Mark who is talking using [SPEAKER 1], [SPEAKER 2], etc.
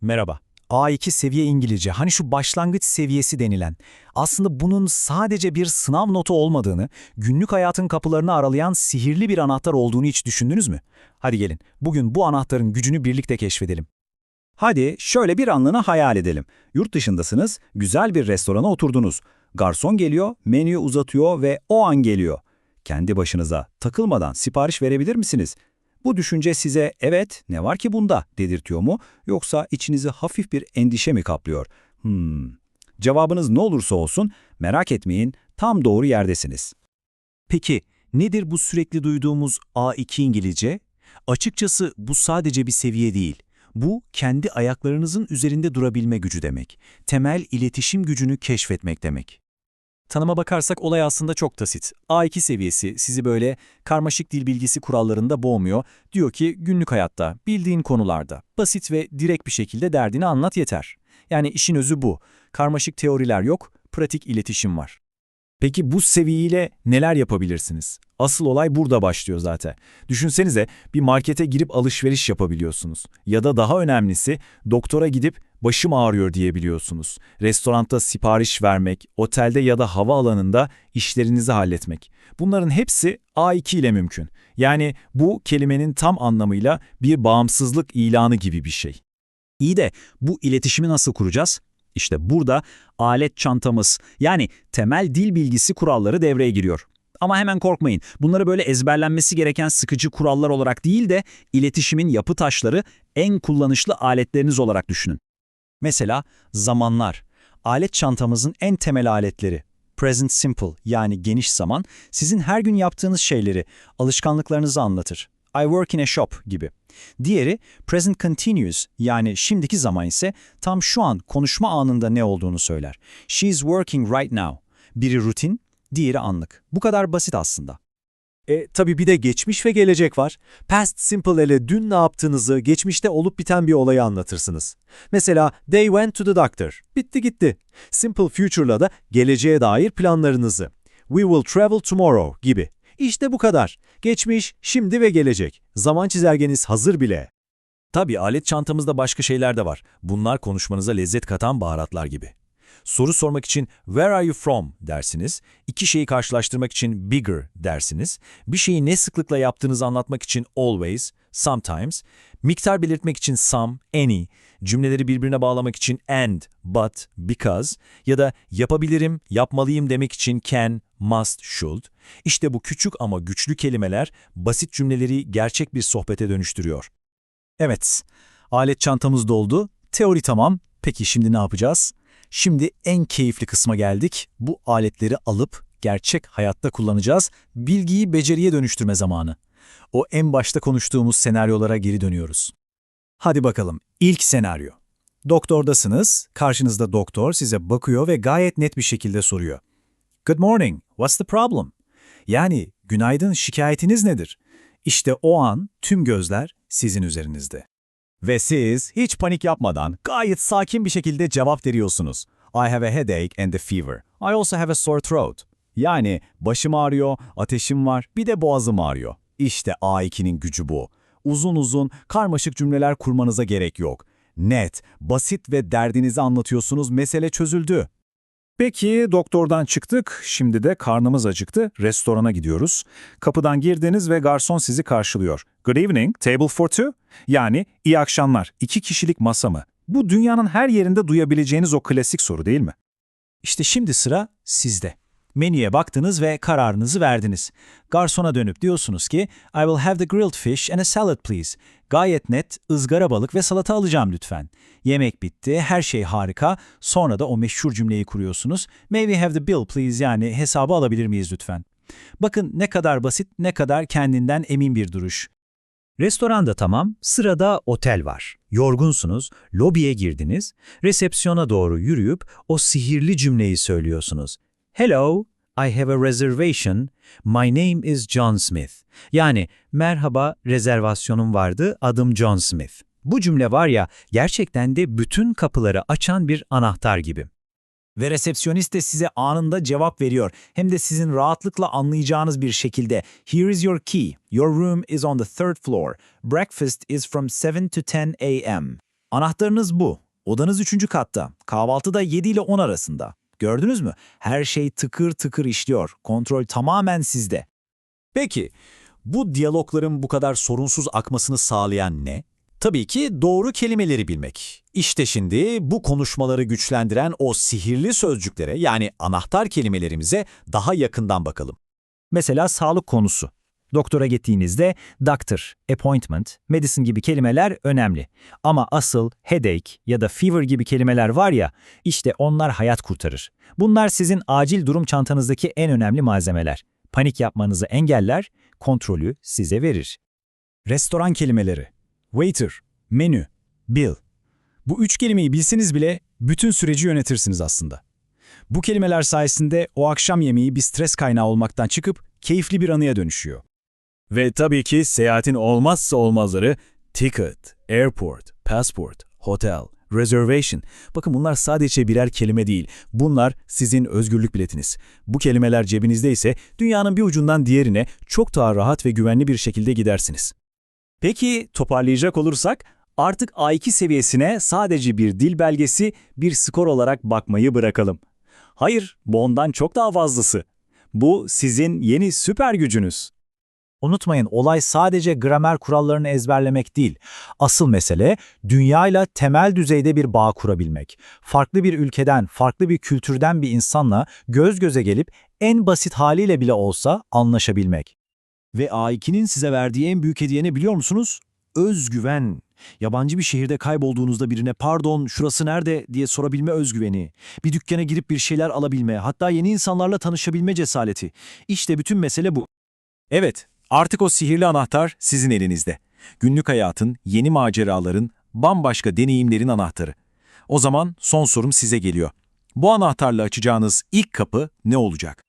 [SPEAKER 1] Merhaba. A2 seviye İngilizce, hani şu başlangıç seviyesi denilen, aslında bunun sadece bir sınav notu olmadığını, günlük hayatın kapılarını aralayan sihirli bir anahtar olduğunu hiç düşündünüz mü? Hadi gelin, bugün bu anahtarın gücünü birlikte keşfedelim.
[SPEAKER 2] Hadi şöyle bir anlığını hayal edelim. Yurt dışındasınız, güzel bir restorana oturdunuz. Garson geliyor, menüyü uzatıyor ve o an geliyor. Kendi başınıza takılmadan sipariş verebilir misiniz? Bu düşünce size evet ne var ki bunda dedirtiyor mu yoksa içinizi hafif bir endişe mi kaplıyor? Hmm. Cevabınız ne olursa olsun merak etmeyin tam doğru yerdesiniz.
[SPEAKER 1] Peki, nedir bu sürekli duyduğumuz A2 İngilizce? Açıkçası bu sadece bir seviye değil. Bu, kendi ayaklarınızın üzerinde durabilme gücü demek. Temel iletişim gücünü keşfetmek demek. Tanıma bakarsak olay aslında çok basit. A2 seviyesi sizi böyle karmaşık dil bilgisi kurallarında boğmuyor. Diyor ki günlük hayatta, bildiğin konularda, basit ve direkt bir şekilde derdini anlat yeter. Yani işin özü bu. Karmaşık teoriler yok, pratik iletişim var.
[SPEAKER 2] Peki bu seviyeyle neler yapabilirsiniz? Asıl olay burada başlıyor zaten. Düşünsenize bir markete girip alışveriş yapabiliyorsunuz. Ya da daha önemlisi doktora gidip başım ağrıyor diyebiliyorsunuz. Restoranda sipariş vermek, otelde ya da havaalanında işlerinizi halletmek. Bunların hepsi A2 ile mümkün. Yani bu kelimenin tam anlamıyla bir bağımsızlık ilanı gibi bir şey. İyi de bu iletişimi nasıl kuracağız? İşte burada alet çantamız yani temel dil bilgisi kuralları devreye giriyor. Ama hemen korkmayın. Bunları böyle ezberlenmesi gereken sıkıcı kurallar olarak değil de iletişimin yapı taşları en kullanışlı aletleriniz olarak düşünün. Mesela zamanlar. Alet çantamızın en temel aletleri. Present simple yani geniş zaman sizin her gün yaptığınız şeyleri, alışkanlıklarınızı anlatır. I work in a shop gibi. Diğeri present continuous yani şimdiki zaman ise tam şu an konuşma anında ne olduğunu söyler. She is working right now. Biri rutin, diğeri anlık. Bu kadar basit aslında.
[SPEAKER 3] E tabii bir de geçmiş ve gelecek var. Past simple ile dün ne yaptığınızı, geçmişte olup biten bir olayı anlatırsınız. Mesela they went to the doctor. Bitti gitti. Simple future'la da geleceğe dair planlarınızı. We will travel tomorrow gibi. İşte bu kadar. Geçmiş, şimdi ve gelecek. Zaman çizelgeniz hazır bile.
[SPEAKER 4] Tabii alet çantamızda başka şeyler de var. Bunlar konuşmanıza lezzet katan baharatlar gibi. Soru sormak için where are you from dersiniz. İki şeyi karşılaştırmak için bigger dersiniz. Bir şeyi ne sıklıkla yaptığınızı anlatmak için always, sometimes. Miktar belirtmek için some, any. Cümleleri birbirine bağlamak için and, but, because. Ya da yapabilirim, yapmalıyım demek için can, must, should. İşte bu küçük ama güçlü kelimeler basit cümleleri gerçek bir sohbete dönüştürüyor.
[SPEAKER 1] Evet, alet çantamız doldu, teori tamam. Peki şimdi ne yapacağız? Şimdi en keyifli kısma geldik. Bu aletleri alıp gerçek hayatta kullanacağız. Bilgiyi beceriye dönüştürme zamanı. O en başta konuştuğumuz senaryolara geri dönüyoruz. Hadi bakalım, ilk senaryo. Doktordasınız, karşınızda doktor size bakıyor ve gayet net bir şekilde soruyor. Good morning, what's the problem? Yani, günaydın, şikayetiniz nedir? İşte o an tüm gözler sizin üzerinizde. Ve siz hiç panik yapmadan gayet sakin bir şekilde cevap veriyorsunuz. I have a headache and a fever. I also have a sore throat. Yani başım ağrıyor, ateşim var, bir de boğazım ağrıyor. İşte A2'nin gücü bu. Uzun uzun, karmaşık cümleler kurmanıza gerek yok. Net, basit ve derdinizi anlatıyorsunuz, mesele çözüldü. Peki doktordan çıktık, şimdi de karnımız acıktı, restorana gidiyoruz. Kapıdan girdiniz ve garson sizi karşılıyor. Good evening, table for two? Yani iyi akşamlar, iki kişilik masa mı? Bu dünyanın her yerinde duyabileceğiniz o klasik soru değil mi? İşte şimdi sıra sizde. Menüye baktınız ve kararınızı verdiniz. Garsona dönüp diyorsunuz ki, I will have the grilled fish and a salad please. Gayet net, ızgara balık ve salata alacağım lütfen. Yemek bitti, her şey harika. Sonra da o meşhur cümleyi kuruyorsunuz. May we have the bill please yani hesabı alabilir miyiz lütfen? Bakın ne kadar basit, ne kadar kendinden emin bir duruş.
[SPEAKER 5] Restoranda tamam, sırada otel var. Yorgunsunuz, lobiye girdiniz, resepsiyona doğru yürüyüp o sihirli cümleyi söylüyorsunuz. Hello, I have a reservation. My name is John Smith. Yani merhaba, rezervasyonum vardı, adım John Smith. Bu cümle var ya, gerçekten de bütün kapıları açan bir anahtar gibi.
[SPEAKER 1] Ve resepsiyonist de size anında cevap veriyor. Hem de sizin rahatlıkla anlayacağınız bir şekilde. Here is your key. Your room is on the third floor. Breakfast is from 7 to 10 a.m. Anahtarınız bu. Odanız üçüncü katta. Kahvaltıda 7 ile 10 arasında. Gördünüz mü? Her şey tıkır tıkır işliyor. Kontrol tamamen sizde.
[SPEAKER 2] Peki, bu diyalogların bu kadar sorunsuz akmasını sağlayan ne? Tabii ki doğru kelimeleri bilmek. İşte şimdi bu konuşmaları güçlendiren o sihirli sözcüklere yani anahtar kelimelerimize daha yakından bakalım.
[SPEAKER 5] Mesela sağlık konusu. Doktora gittiğinizde doctor, appointment, medicine gibi kelimeler önemli. Ama asıl headache ya da fever gibi kelimeler var ya, işte onlar hayat kurtarır. Bunlar sizin acil durum çantanızdaki en önemli malzemeler. Panik yapmanızı engeller, kontrolü size verir.
[SPEAKER 2] Restoran kelimeleri. Waiter, menü, bill. Bu üç kelimeyi bilseniz bile bütün süreci yönetirsiniz aslında. Bu kelimeler sayesinde o akşam yemeği bir stres kaynağı olmaktan çıkıp keyifli bir anıya dönüşüyor. Ve tabii ki seyahatin olmazsa olmazları ticket, airport, passport, hotel, reservation. Bakın bunlar sadece birer kelime değil. Bunlar sizin özgürlük biletiniz. Bu kelimeler cebinizde ise dünyanın bir ucundan diğerine çok daha rahat ve güvenli bir şekilde gidersiniz. Peki toparlayacak olursak artık A2 seviyesine sadece bir dil belgesi, bir skor olarak bakmayı bırakalım. Hayır, bu ondan çok daha fazlası. Bu sizin yeni süper gücünüz.
[SPEAKER 1] Unutmayın olay sadece gramer kurallarını ezberlemek değil. Asıl mesele dünyayla temel düzeyde bir bağ kurabilmek. Farklı bir ülkeden, farklı bir kültürden bir insanla göz göze gelip en basit haliyle bile olsa anlaşabilmek.
[SPEAKER 6] Ve A2'nin size verdiği en büyük hediye ne biliyor musunuz? Özgüven. Yabancı bir şehirde kaybolduğunuzda birine pardon şurası nerede diye sorabilme özgüveni. Bir dükkana girip bir şeyler alabilme, hatta yeni insanlarla tanışabilme cesareti. İşte bütün mesele bu.
[SPEAKER 2] Evet, artık o sihirli anahtar sizin elinizde. Günlük hayatın, yeni maceraların, bambaşka deneyimlerin anahtarı. O zaman son sorum size geliyor. Bu anahtarla açacağınız ilk kapı ne olacak?